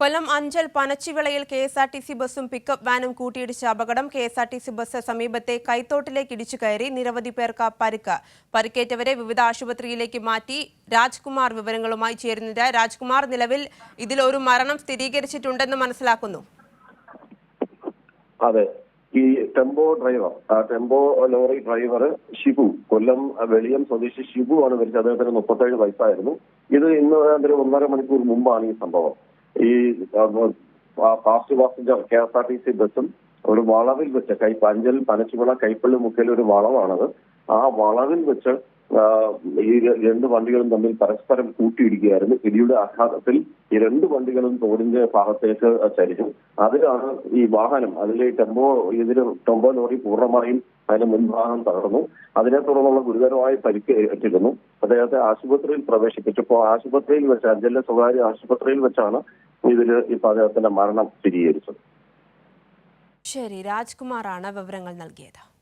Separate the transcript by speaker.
Speaker 1: കൊല്ലം Anchal പനച്ചിവിളയിൽ K S R T C ബസ്സും pickup വാനും കൂട്ടിയിടിച്ച അപകടം. K S R T C bus സമീപത്തെ കൈത്തോട്ടിലേക്ക് ഇടിച്ചു കയറി. നിരവധി പേർക്ക് പരിക്ക്. പരിക്കേറ്റവരെ വിവിധ ആശുപത്രിയിലേക്ക് മാറ്റി. രാജ്കുമാർ വിവരങ്ങളുമായി ചേരുന്നത് രാജ്കുമാർ നിലവിൽ ഇതിൽ ഒരു മരണം സ്ഥിരീകരിച്ചിട്ടുണ്ടെന്ന് മനസ്സിലാക്കുന്നു.
Speaker 2: അതെ. ഈ tempo driver tempo lorry driver Shibu Kollam Veliyam സ്വദേശി ഷിബു ആണ് മരിച്ചത്. അദ്ദേഹത്തിന് മുപ്പത്തേഴ് വയസ്സായിരുന്നു. ഇത് ഇന്ന് ഒരു ഒന്നര മണിക്കൂർ മുമ്പാണ് ഈ സംഭവം. ഈ fast passenger K S R T C ബസ്സും ഒരു വളവിൽ വെച്ച് കൈ പഞ്ചൽ പനച്ചുവിള കൈപ്പള്ളി മുക്കൽ ഒരു വളവാണത്. ആ വളവിൽ വെച്ച് ഈ രണ്ട് വണ്ടികളും തമ്മിൽ പരസ്പരം കൂട്ടിയിടിക്കുകയായിരുന്നു. ഇടിയുടെ ആഘാതത്തിൽ ഈ രണ്ട് വണ്ടികളും തോടിന്റെ ഭാഗത്തേക്ക് ചരിഞ്ഞു. അതിലാണ് ഈ വാഹനം അതിലെ ടെമ്പോ ഇതിന് ടെമ്പോ ലോറി പൂർണമായും അതിന്റെ മുൻഭാഗം തകർന്നു. അതിനെ തുടർന്നുള്ള ഗുരുതരമായ പരിക്ക് ഏറ്റിരുന്നു. അദ്ദേഹത്തെ ആശുപത്രിയിൽ പ്രവേശിപ്പിച്ചപ്പോൾ ആശുപത്രിയിൽ വെച്ച് അഞ്ചലിലെ സ്വകാര്യ ആശുപത്രിയിൽ വെച്ചാണ് ഇതിൽ ഇപ്പൊ അദ്ദേഹത്തിന്റെ മരണം സ്ഥിരീകരിച്ചത്.
Speaker 1: ശരി രാജ്കുമാറാണ് വിവരങ്ങൾ നൽകിയത്.